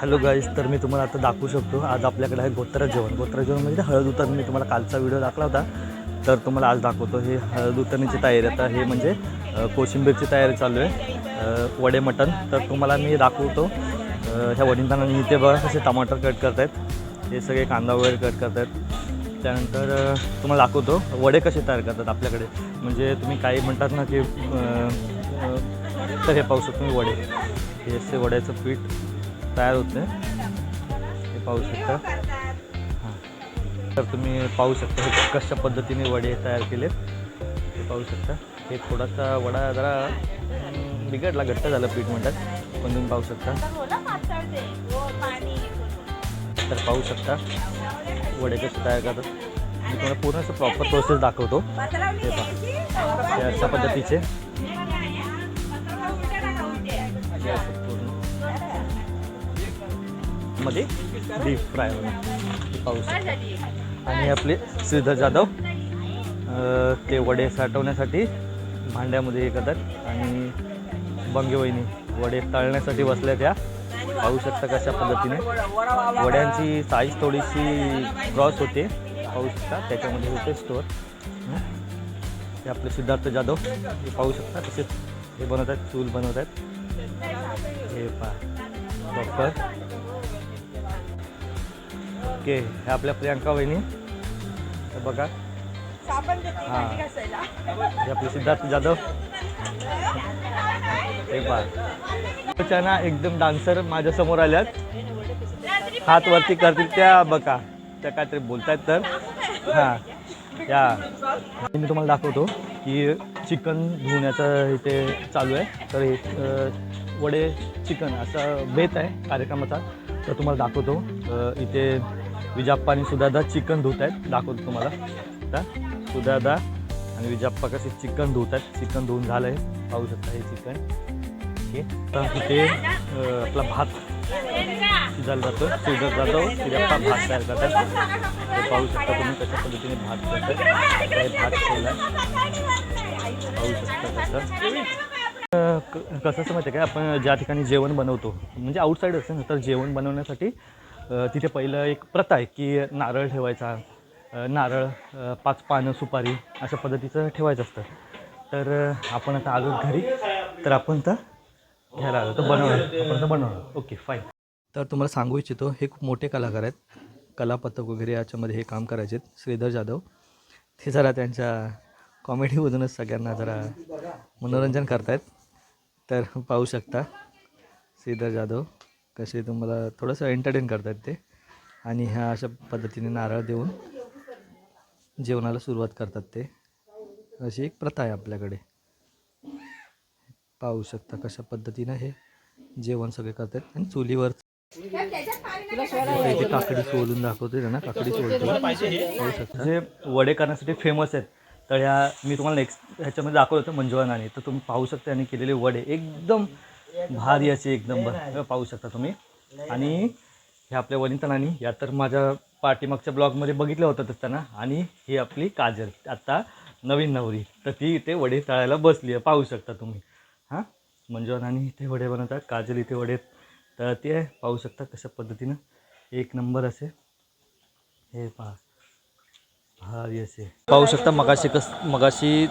Hello guys तर मी तुम्हाला आता दाखवू शकतो. आज आपल्याकडे आहे गोत्रा जेवण. गोत्रा जेवण म्हणजे हळद उतरणी. मी तुम्हाला कालचा व्हिडिओ दाखला होता. तर तुम्हाला आज दाखवतो. हे हळद उतरणीची तयारी आता हे म्हणजे कोशिंबीरची तयारी चालू आहे. वडे मटण. तर तुम्हाला मी दाखवतो. ह्या वडिंताना इथे बघा कसे टमाटर कट करत आहेत हे सगळे कांदा वगैरे कट करत आहेत त्यानंतर तुम्हाला दाखवतो. वडे कसे तयार करतात आपल्याकडे. म्हणजे तुम्ही काही म्हणतात ना की तर हे पाहू शकतो तुम्ही वडे. हे असे वड्याचं पीठ. तयार होतं. हे पाहू शकता. हां. तर तुम्ही पाहू शकता हे कशा पद्धतीने वडे तयार केलेत. ते पाहू शकता. हे थोडासा वडा जरा बिघडला घट्ट झालं पीठ म्हणतात. पण तुम्ही पाहू शकता. तर पाहू शकता वडे कसे तयार करतात. मी तुम्हाला पूर्ण असं प्रॉपर प्रोसेस दाखवतो. हे पहा. अशा पद्धतीचे. मध्ये डीप फ्राय पाहू शकता आणि आपले श्रीधर जाधव ते वडे साठवण्यासाठी भांड्यामध्ये हे करतात. आणि बंगेवहिनी वडे तळण्यासाठी बसल्या त्या. पाहू शकता कशा पद्धतीने. वड्यांची साईज थोडीशी क्रॉस होते. पाहू शकता त्याच्यामध्ये होते स्टोअर ते आपले सिद्धार्थ जाधव हे पाहू शकता तसेच हे बनवत आहेत चूल बनवत आहेत हे पा प्रॉपर ओके हे आपल्या प्रियांका वहिनी. हे बघा. हां. हे आपले सिद्धार्थ जाधव. हे पहा. एकदम डान्सर माझ्यासमोर आल्यात. हात वरती करतील त्या बघा. त्या काहीतरी बोलतायत तर. हां. या. मी तुम्हाला दाखवतो की चिकन धुण्याचं इथे चालू आहे. तर हे वडे चिकन असा बेत आहे कार्यक्रमाचा. तर तुम्हाला दाखवतो. इथे विजाप्पा आणि सुदादा चिकन धुत आहेत. दाखवतो तुम्हाला. तर सुदादा आणि विजाप्पा कसे चिकन धुत आहेत. चिकन धुवून झालं आहे पाहू शकता हे चिकन. ओके. तर तिथे आपला भात शिजायला जातो. शिजत जातो. विजाप्पा भात तयार करतात पाहू शकता तुम्ही कशा पद्धतीने भात करतात भात ठेवला पाहू शकता कसं. क- कसं असं माहिती आहे का? आपण ज्या ठिकाणी जेवण बनवतो म्हणजे आउटसाईड असेल ना तर जेवण बनवण्यासाठी तिथे पहिलं एक प्रथा आहे की नारळ ठेवायचा नारळ पाच पानं सुपारी अशा पद्धतीचं ठेवायचं असतं. तर आपण आता आलो घरी तर आपण तर घ्यायला आलो तर बनवलं आपण तर बनवलं ओके फाईन तर तुम्हाला सांगू इच्छितो हे खूप मोठे कलाकार आहेत. कलापथक वगैरे याच्यामध्ये हे काम करायचे आहेत. श्रीधर जाधव ते जरा त्यांच्या कॉमेडीमधूनच सगळ्यांना जरा मनोरंजन करतायत. तर पाहू शकता श्रीधर जाधव. कसे तुम्हाला थोडंसं एंटरटेन करतात ते. आणि ह्या अशा पद्धतीने नारळ देऊन जेवणाला सुरुवात करतात ते. अशी एक प्रथा आहे आपल्याकडे. पाहू शकता कशा पद्धतीनं हे जेवण सगळे करतात. आणि चुलीवर इथे काकडी सोलून दाखवते ना काकडी सोलतो जे वडे करण्यासाठी फेमस आहेत. तर ह्या मी तुम्हाला नेक्स्ट ह्याच्यामध्ये दाखवलं होतं मंजुळानाने. तर तुम्ही पाहू शकता यांनी केलेले वडे. एकदम भारी असे एकदम ब- पाहू शकता तुम्ही. आणि हे आपल्या वनितानानी या तर माझ्या पाठीमागच्या ब्लॉगमध्ये बघितलं होतं त्यांना. आणि ही आपली काजल आता नवीन नवरी. तर ती इथे वडे तळायला बसली आहे. पाहू शकता तुम्ही. हां? मंजुळानानी इथे वडे बनवतात काजल इथे वडे. तर ते पाहू शकता कशा पद्धतीनं. एक नंबर असे. हे पहा. भारी असे. पाहू शकता मगाशी कस मगाशी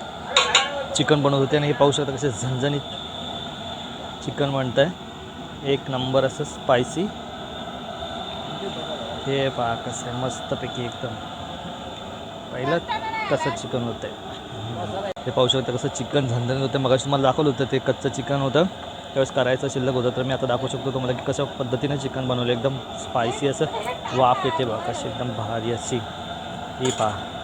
चिकन बनवत होते आणि हे पाहू शकता कसे झणझणीत चिकन म्हणत आहे एक नंबर असं स्पायसी हे पहा कसं आहे मस्तपैकी एकदम. पहिलं कसं चिकन होतं आहे हे पाहू शकता कसं चिकन झणझणीत होतं मगाशी तुम्हाला दाखवलं होतं ते कच्चं चिकन होतं. त्यावेळेस करायचं शिल्लक होतं तर मी आता दाखवू शकतो तुम्हाला की कशा पद्धतीने चिकन बनवलं. एकदम स्पायसी असं वाफ येते बघा कशी एकदम भारी अशी. ही पहा.